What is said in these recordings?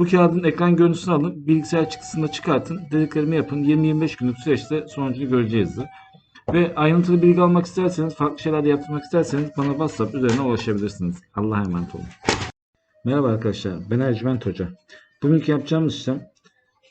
Bu kağıdın ekran görüntüsünü alın, bilgisayar çıktısını çıkartın, dediklerimi yapın. 20-25 günlük süreçte sonucunu göreceğizdir. Ve ayrıntılı bilgi almak isterseniz, farklı şeyler de yaptırmak isterseniz bana WhatsApp üzerine ulaşabilirsiniz. Allah'a emanet olun. Merhaba arkadaşlar, ben Ercüment Hoca. Bugünkü yapacağımız işlem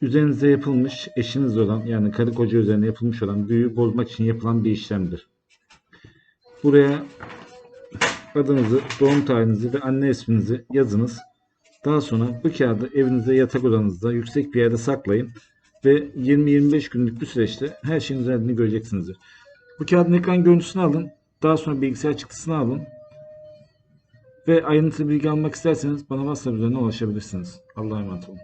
üzerinize yapılmış, eşiniz olan yani karı koca üzerine yapılmış olan büyüyü bozmak için yapılan bir işlemdir. Buraya adınızı, doğum tarihinizi ve anne isminizi yazınız. Daha sonra bu kağıdı evinizde yatak odanızda yüksek bir yerde saklayın ve 20-25 günlük bir süreçte her şeyin üzerinde göreceksinizdir. Bu kağıdın ekran görüntüsünü alın. Daha sonra bilgisayar çıktısını alın. Ve ayrıntılı bilgi almak isterseniz bana WhatsApp üzerinden ulaşabilirsiniz. Allah'a emanet olun.